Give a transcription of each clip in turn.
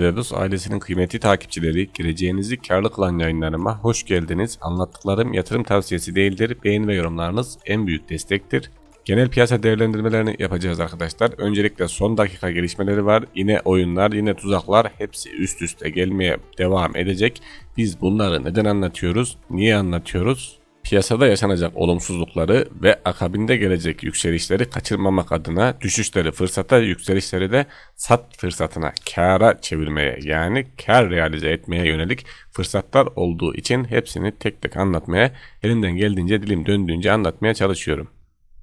Trados ailesinin kıymetli takipçileri, gireceğinizi karlı kılan yayınlarıma hoş geldiniz. Anlattıklarım yatırım tavsiyesi değildir. Beğeni ve yorumlarınız en büyük destektir. Genel piyasa değerlendirmelerini yapacağız arkadaşlar. Öncelikle son dakika gelişmeleri var. Yine oyunlar, yine tuzaklar hepsi üst üste gelmeye devam edecek. Biz bunları neden anlatıyoruz? Niye anlatıyoruz? Piyasada yaşanacak olumsuzlukları ve akabinde gelecek yükselişleri kaçırmamak adına düşüşleri fırsata, yükselişleri de sat fırsatına, kâra çevirmeye yani kar realize etmeye yönelik fırsatlar olduğu için hepsini tek tek anlatmaya, elimden geldiğince dilim döndüğünce anlatmaya çalışıyorum.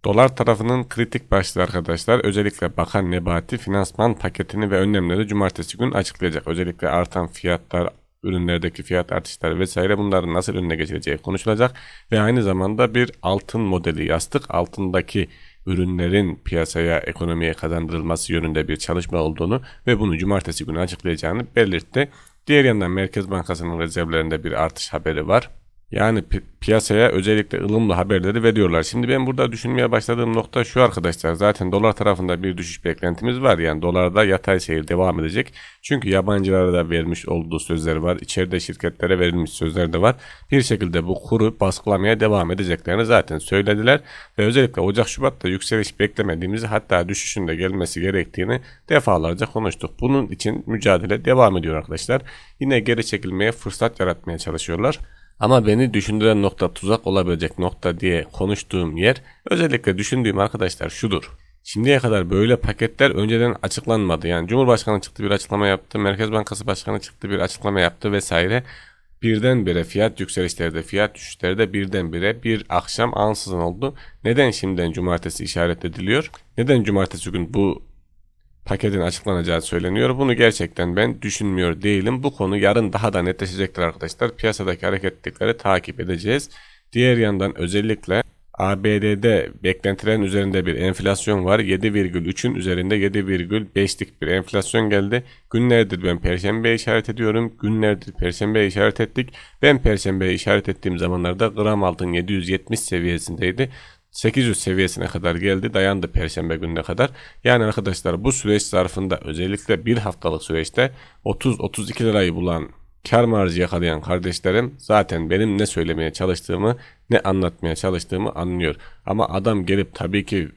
Dolar tarafının kritik başlığı arkadaşlar özellikle Bakan Nebati finansman paketini ve önlemleri cumartesi gün açıklayacak. Özellikle artan fiyatlar, ürünlerdeki fiyat artışları vesaire bunların nasıl önüne geçileceği konuşulacak ve aynı zamanda bir altın modeli yastık altındaki ürünlerin piyasaya ekonomiye kazandırılması yönünde bir çalışma olduğunu ve bunu cumartesi günü açıklayacağını belirtti. Diğer yandan Merkez Bankası'nın rezervlerinde bir artış haberi var. Yani pi piyasaya özellikle ılımlı haberleri veriyorlar. Şimdi ben burada düşünmeye başladığım nokta şu arkadaşlar. Zaten dolar tarafında bir düşüş beklentimiz var. Yani dolarda yatay seyir devam edecek. Çünkü yabancılara da vermiş olduğu sözler var. İçeride şirketlere verilmiş sözler de var. Bir şekilde bu kuru baskılamaya devam edeceklerini zaten söylediler. Ve özellikle Ocak-Şubat'ta yükseliş beklemediğimizi hatta düşüşün de gelmesi gerektiğini defalarca konuştuk. Bunun için mücadele devam ediyor arkadaşlar. Yine geri çekilmeye fırsat yaratmaya çalışıyorlar. Ama beni düşündüren nokta tuzak olabilecek nokta diye konuştuğum yer özellikle düşündüğüm arkadaşlar şudur. Şimdiye kadar böyle paketler önceden açıklanmadı. Yani Cumhurbaşkanı çıktı bir açıklama yaptı, Merkez Bankası Başkanı çıktı bir açıklama yaptı vesaire. Birdenbire fiyat yükselişleri de fiyat düşüşleri de birdenbire bir akşam ansızın oldu. Neden şimdiden cumartesi işaret ediliyor? Neden cumartesi gün bu paketin açıklanacağı söyleniyor. Bunu gerçekten ben düşünmüyor değilim. Bu konu yarın daha da netleşecektir arkadaşlar. Piyasadaki hareketlikleri takip edeceğiz. Diğer yandan özellikle ABD'de beklentilerin üzerinde bir enflasyon var. 7,3'ün üzerinde 7,5'lik bir enflasyon geldi. Günlerdir ben perşembe işaret ediyorum. Günlerdir perşembe işaret ettik. Ben perşembe işaret ettiğim zamanlarda gram altın 770 seviyesindeydi. 800 seviyesine kadar geldi dayandı perşembe gününe kadar. Yani arkadaşlar bu süreç zarfında özellikle bir haftalık süreçte 30-32 lirayı bulan kar marjı yakalayan kardeşlerim zaten benim ne söylemeye çalıştığımı ne anlatmaya çalıştığımı anlıyor. Ama adam gelip tabii ki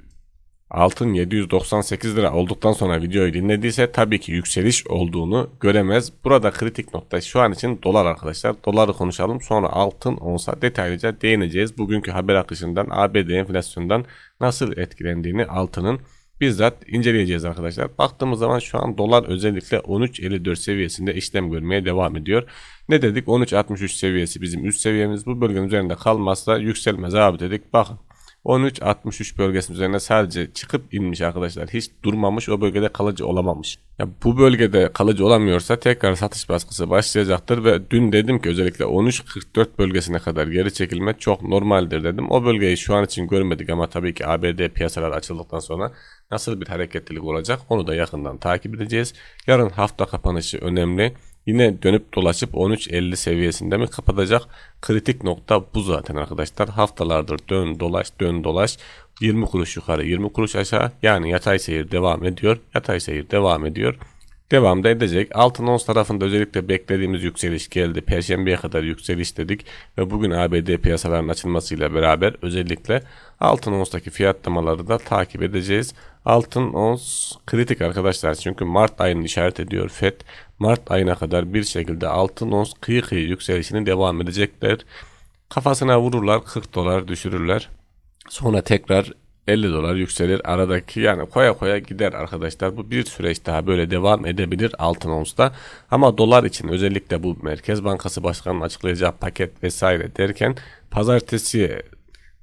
altın 798 lira olduktan sonra videoyu dinlediyse tabii ki yükseliş olduğunu göremez. Burada kritik nokta şu an için dolar arkadaşlar. Doları konuşalım sonra altın olsa detaylıca değineceğiz. Bugünkü haber akışından ABD enflasyondan nasıl etkilendiğini altının bizzat inceleyeceğiz arkadaşlar. Baktığımız zaman şu an dolar özellikle 13.54 seviyesinde işlem görmeye devam ediyor. Ne dedik? 13.63 seviyesi bizim üst seviyemiz. Bu bölgenin üzerinde kalmazsa yükselmez abi dedik. Bakın 13-63 bölgesinin üzerine sadece çıkıp inmiş arkadaşlar. Hiç durmamış o bölgede kalıcı olamamış. Ya bu bölgede kalıcı olamıyorsa tekrar satış baskısı başlayacaktır ve dün dedim ki özellikle 13-44 bölgesine kadar geri çekilme çok normaldir dedim. O bölgeyi şu an için görmedik ama tabii ki ABD piyasalar açıldıktan sonra nasıl bir hareketlilik olacak onu da yakından takip edeceğiz. Yarın hafta kapanışı önemli. Yine dönüp dolaşıp 13.50 seviyesinde mi kapatacak? Kritik nokta bu zaten arkadaşlar. Haftalardır dön dolaş dön dolaş 20 kuruş yukarı 20 kuruş aşağı yani yatay seyir devam ediyor. Yatay seyir devam ediyor. Devam da edecek. Altın ons tarafında özellikle beklediğimiz yükseliş geldi. Perşembeye kadar yükseliş dedik ve bugün ABD piyasalarının açılmasıyla beraber özellikle altın onstaki fiyatlamaları da takip edeceğiz. Altın ons kritik arkadaşlar çünkü Mart ayını işaret ediyor FED. Mart ayına kadar bir şekilde altın ons kıyı kıyı yükselişini devam edecekler. Kafasına vururlar 40 dolar düşürürler. Sonra tekrar 50 dolar yükselir. Aradaki yani koya koya gider arkadaşlar. Bu bir süreç daha böyle devam edebilir altın onsta. Ama dolar için özellikle bu Merkez Bankası Başkanı'nın açıklayacağı paket vesaire derken pazartesi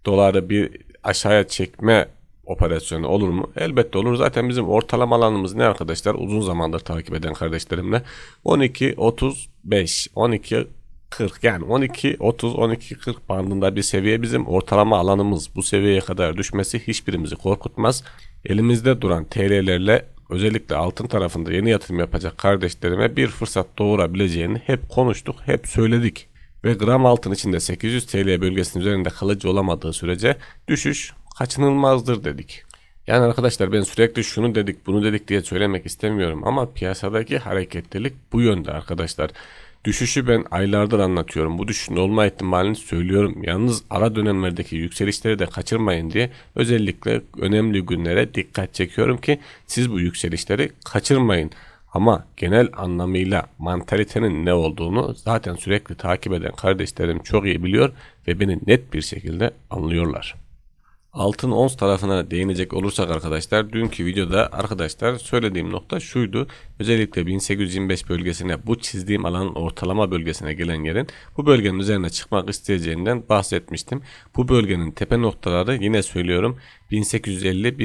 doları bir aşağıya çekme operasyonu olur mu? Elbette olur. Zaten bizim ortalama alanımız ne arkadaşlar? Uzun zamandır takip eden kardeşlerimle 12 35 12 40 yani 12 30 12 40 bandında bir seviye bizim ortalama alanımız. Bu seviyeye kadar düşmesi hiçbirimizi korkutmaz. Elimizde duran TL'lerle özellikle altın tarafında yeni yatırım yapacak kardeşlerime bir fırsat doğurabileceğini hep konuştuk, hep söyledik. Ve gram altın içinde 800 TL bölgesinin üzerinde kalıcı olamadığı sürece düşüş kaçınılmazdır dedik. Yani arkadaşlar ben sürekli şunu dedik bunu dedik diye söylemek istemiyorum ama piyasadaki hareketlilik bu yönde arkadaşlar. Düşüşü ben aylardır anlatıyorum. Bu düşüşün olma ihtimalini söylüyorum. Yalnız ara dönemlerdeki yükselişleri de kaçırmayın diye özellikle önemli günlere dikkat çekiyorum ki siz bu yükselişleri kaçırmayın. Ama genel anlamıyla mantalitenin ne olduğunu zaten sürekli takip eden kardeşlerim çok iyi biliyor ve beni net bir şekilde anlıyorlar. Altın ons tarafına değinecek olursak arkadaşlar dünkü videoda arkadaşlar söylediğim nokta şuydu. Özellikle 1825 bölgesine bu çizdiğim alanın ortalama bölgesine gelen yerin bu bölgenin üzerine çıkmak isteyeceğinden bahsetmiştim. Bu bölgenin tepe noktaları yine söylüyorum 1850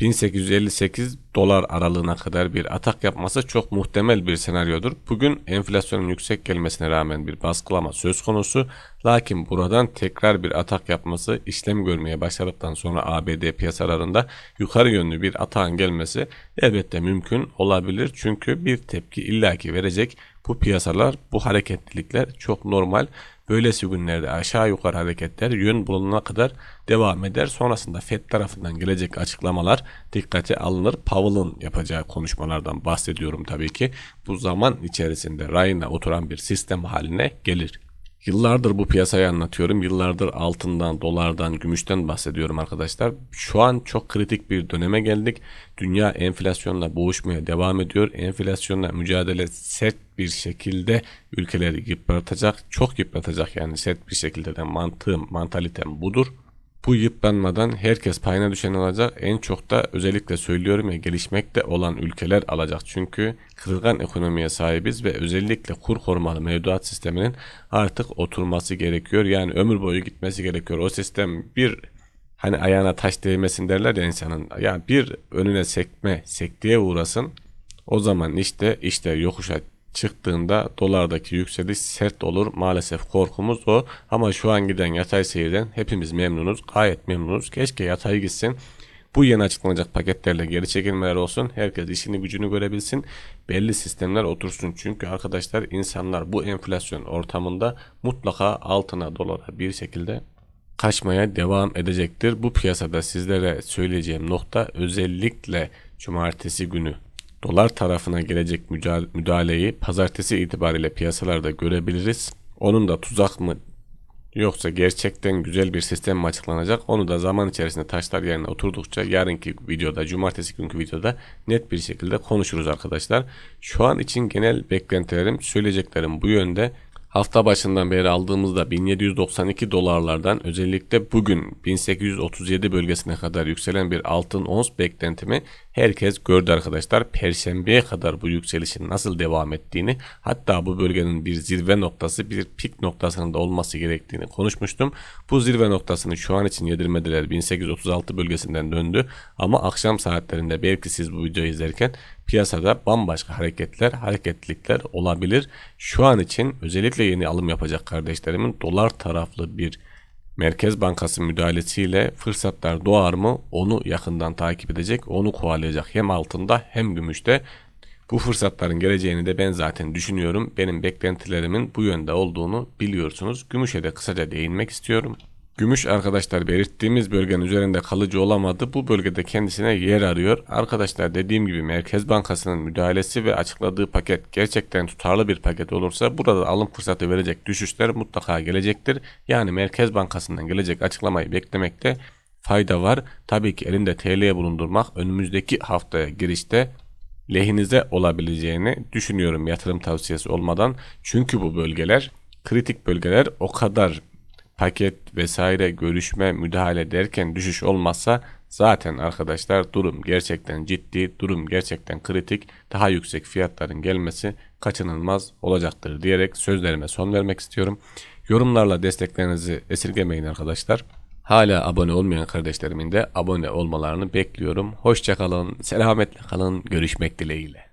1858 dolar aralığına kadar bir atak yapması çok muhtemel bir senaryodur. Bugün enflasyonun yüksek gelmesine rağmen bir baskılama söz konusu. Lakin buradan tekrar bir atak yapması işlem görmeye başladıktan sonra ABD piyasalarında yukarı yönlü bir atağın gelmesi elbette mümkün olabilir. Çünkü bir tepki illaki verecek. Bu piyasalar, bu hareketlilikler çok normal. Böylesi günlerde aşağı yukarı hareketler yön bulunana kadar devam eder. Sonrasında FED tarafından gelecek açıklamalar dikkate alınır. Powell'ın yapacağı konuşmalardan bahsediyorum tabii ki. Bu zaman içerisinde rayına oturan bir sistem haline gelir. Yıllardır bu piyasayı anlatıyorum. Yıllardır altından, dolardan, gümüşten bahsediyorum arkadaşlar. Şu an çok kritik bir döneme geldik. Dünya enflasyonla boğuşmaya devam ediyor. Enflasyonla mücadele sert bir şekilde ülkeleri yıpratacak. Çok yıpratacak yani sert bir şekilde de mantığım, mantalitem budur. Bu yıpranmadan herkes payına düşen alacak. En çok da özellikle söylüyorum ya gelişmekte olan ülkeler alacak. Çünkü kırılgan ekonomiye sahibiz ve özellikle kur korumalı mevduat sisteminin artık oturması gerekiyor. Yani ömür boyu gitmesi gerekiyor. O sistem bir hani ayağına taş değmesin derler ya insanın. Yani bir önüne sekme, sektiğe uğrasın. O zaman işte işte yokuşa çıktığında dolardaki yükseliş sert olur. Maalesef korkumuz o. Ama şu an giden yatay seyirden hepimiz memnunuz. Gayet memnunuz. Keşke yatay gitsin. Bu yeni açıklanacak paketlerle geri çekilmeler olsun. Herkes işini gücünü görebilsin. Belli sistemler otursun. Çünkü arkadaşlar insanlar bu enflasyon ortamında mutlaka altına dolara bir şekilde kaçmaya devam edecektir. Bu piyasada sizlere söyleyeceğim nokta özellikle cumartesi günü dolar tarafına gelecek müdahaleyi pazartesi itibariyle piyasalarda görebiliriz. Onun da tuzak mı yoksa gerçekten güzel bir sistem mi açıklanacak onu da zaman içerisinde taşlar yerine oturdukça yarınki videoda cumartesi günkü videoda net bir şekilde konuşuruz arkadaşlar. Şu an için genel beklentilerim söyleyeceklerim bu yönde. Hafta başından beri aldığımızda 1792 dolarlardan özellikle bugün 1837 bölgesine kadar yükselen bir altın ons beklentimi herkes gördü arkadaşlar. Perşembeye kadar bu yükselişin nasıl devam ettiğini hatta bu bölgenin bir zirve noktası bir pik noktasının da olması gerektiğini konuşmuştum. Bu zirve noktasını şu an için yedirmediler 1836 bölgesinden döndü ama akşam saatlerinde belki siz bu videoyu izlerken piyasada bambaşka hareketler, hareketlilikler olabilir. Şu an için özellikle yeni alım yapacak kardeşlerimin dolar taraflı bir Merkez Bankası müdahalesiyle fırsatlar doğar mı onu yakından takip edecek, onu kovalayacak hem altında hem gümüşte. Bu fırsatların geleceğini de ben zaten düşünüyorum. Benim beklentilerimin bu yönde olduğunu biliyorsunuz. Gümüşe de kısaca değinmek istiyorum. Gümüş arkadaşlar belirttiğimiz bölgenin üzerinde kalıcı olamadı. Bu bölgede kendisine yer arıyor. Arkadaşlar dediğim gibi Merkez Bankası'nın müdahalesi ve açıkladığı paket gerçekten tutarlı bir paket olursa burada alım fırsatı verecek düşüşler mutlaka gelecektir. Yani Merkez Bankası'ndan gelecek açıklamayı beklemekte fayda var. Tabii ki elinde TL'ye bulundurmak önümüzdeki haftaya girişte lehinize olabileceğini düşünüyorum yatırım tavsiyesi olmadan. Çünkü bu bölgeler kritik bölgeler o kadar paket vesaire görüşme müdahale derken düşüş olmazsa zaten arkadaşlar durum gerçekten ciddi, durum gerçekten kritik. Daha yüksek fiyatların gelmesi kaçınılmaz olacaktır diyerek sözlerime son vermek istiyorum. Yorumlarla desteklerinizi esirgemeyin arkadaşlar. Hala abone olmayan kardeşlerimin de abone olmalarını bekliyorum. Hoşçakalın, selametle kalın, görüşmek dileğiyle.